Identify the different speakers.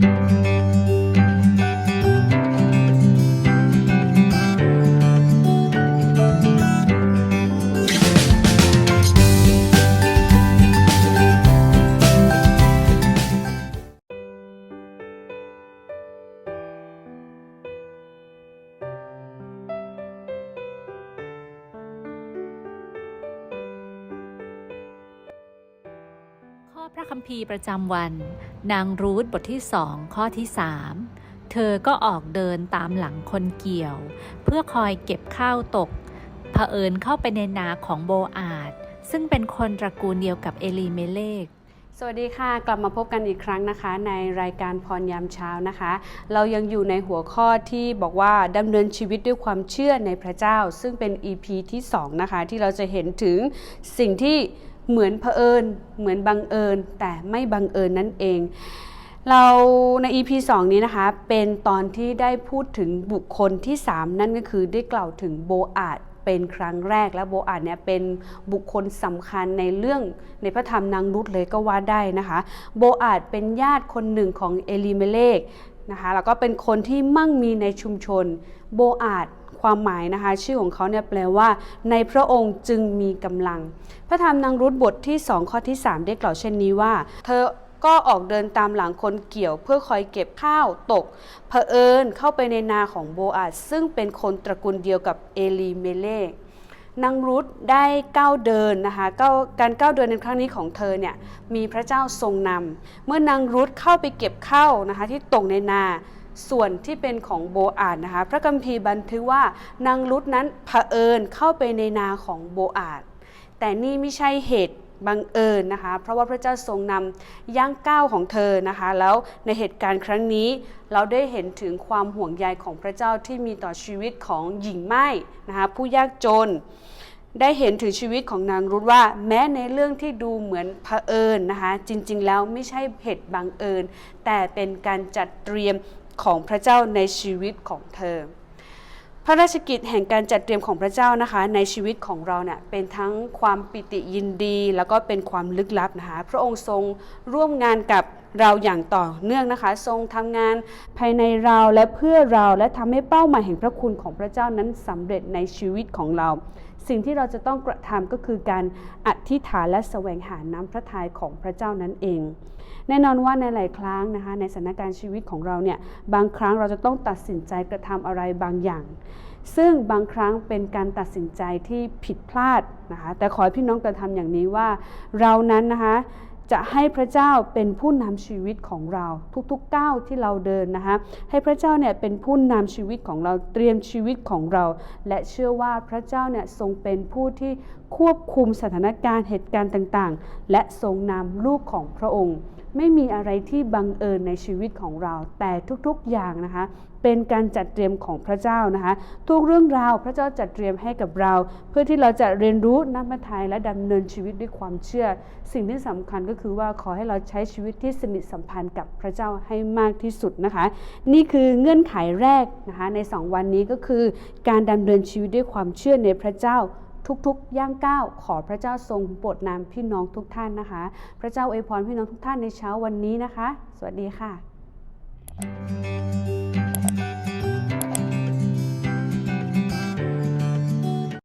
Speaker 1: ข้ คัมภีร์ประจำวัน นางรูธบทที่สองข้อที่สามเธอก็ออกเดินตามหลังคนเกี่ยว เพื่อคอยเก็บข้าวตกเผอิญเข้าไปในนาของโบอาดซึ่งเป็นคนตระกูลเดียวกับเอลีเมเลก
Speaker 2: สวัสดีค่ะ กลับมาพบกันอีกครั้งนะคะ ในรายการพรยามเช้านะคะ เรายังอยู่ในหัวข้อที่บอกว่าดำเนินชีวิตด้วยความเชื่อในพระเจ้า ซึ่งเป็น EP ที่ 2 นะคะ ที่เราจะเห็นถึงสิ่งที่ เหมือนเผอิญ เหมือนบังเอิญ แต่ไม่บังเอิญนั่นเอง เราใน EP 2 นี้นะคะ เป็นตอนที่ได้พูดถึงบุคคลที่ 3 นั่นก็คือได้กล่าวถึงโบอาดเป็นครั้งแรกและโบอาดเนี่ยเป็นบุคคลสำคัญในเรื่องในพระธรรมนางรุธเลยก็ว่าได้นะคะ โบอาดเป็นญาติคนหนึ่งของเอลิเมเลก นะคะแล้วก็เป็นคนที่มั่งมีในชุมชน โบอาดความหมายนะคะชื่อของเขาเนี่ยแปลว่า ในพระองค์จึงมีกำลัง พระธรรมนางรุธบทที่2ข้อที่ 3 ได้กล่าวเช่นนี้ว่า เธอก็ออกเดินตามหลังคนเกี่ยวเพื่อคอยเก็บข้าวตกเผอิญเข้าไปในนาของโบอาดซึ่งเป็นคนตระกูลเดียวกับเอลีเมเลก นางรุธได้ก้าวเดินนะคะก้าวการก้าวเดินในครั้งนี้ของเธอเนี่ยมีพระเจ้าทรงนำเมื่อนางรุธเข้าไปเก็บข้าวนะคะที่ตกในนาส่วนที่เป็นของโบอาดนะคะพระคัมภีร์บันทึกว่านางรุธนั้นเผอิญเข้าไปในนาของโบอาดแต่นี่ไม่ใช่เหตุ บังเอิญนะคะ เพราะว่าพระเจ้าทรงนำย่างก้าวของเธอนะคะ แล้วในเหตุการณ์ครั้งนี้เราได้เห็นถึงความห่วงใยของพระเจ้าที่มีต่อชีวิตของหญิงไม้นะคะผู้ยากจน ได้เห็นถึงชีวิตของนางรุธว่า แม้ในเรื่องที่ดูเหมือนเผอิญนะคะ จริงๆ แล้วไม่ใช่เหตุบังเอิญ แต่เป็นการจัดเตรียมของพระเจ้าในชีวิตของเธอ พระราชกิจแห่งการจัดเตรียมของพระเจ้านะคะ ในชีวิตของเราเนี่ยเป็นทั้งความปิติยินดี แล้วก็เป็นความลึกลับนะคะ พระองค์ทรงร่วมงานกับ เราอย่างต่อเนื่องนะคะ ทรงทำงานภายในเราและเพื่อเราและทำให้เป้าหมายแห่งพระคุณของพระเจ้านั้นสำเร็จในชีวิตของเรา สิ่งที่เราจะต้องกระทำก็คือการอธิษฐานและแสวงหาน้ำพระทัยของพระเจ้านั่นเอง แน่นอนว่าในหลายครั้งนะคะ ในสถานการณ์ชีวิตของเราเนี่ยบางครั้งเราจะต้องตัดสินใจกระทำอะไรบางอย่างซึ่งบางครั้งเป็นการตัดสินใจที่ผิดพลาดนะคะ แต่ขอให้พี่น้องกระทำอย่างนี้ว่าเรานั้นนะคะ จะให้พระเจ้าเป็นผู้นำชีวิตของเรา ทุกๆก้าวที่เราเดินนะคะให้พระเจ้าเนี่ยเป็นผู้นำชีวิตของเราเตรียมชีวิตของเรา และเชื่อว่าพระเจ้าเนี่ยทรงเป็นผู้ที่ควบคุมสถานการณ์เหตุการณ์ต่างๆ และทรงนำลูกของพระองค์ ไม่มีอะไรที่บังเอิญในชีวิตของเรา แต่ทุกๆอย่างนะคะ เป็นการจัดเตรียมของพระเจ้านะคะ ทุกเรื่องราวพระเจ้าจัดเตรียมให้กับเรา เพื่อที่เราจะเรียนรู้น้ำพระทัยและดำเนินชีวิตด้วยความเชื่อ สิ่งที่สำคัญก็คือว่าขอให้เราใช้ชีวิตที่สนิทสัมพันธ์กับพระเจ้าให้มากที่สุดนะคะ นี่คือเงื่อนไขแรกนะคะใน 2 วันนี้ก็คือ การดำเนินชีวิตด้วยความเชื่อในพระเจ้าทุกๆ ย่างก้าวขอพระเจ้าทรงโปรดนำพี่น้องทุกท่านนะคะ พระเจ้าอวยพรพี่น้องทุกท่านในเช้าวันนี้นะคะ สวัสดีค่ะ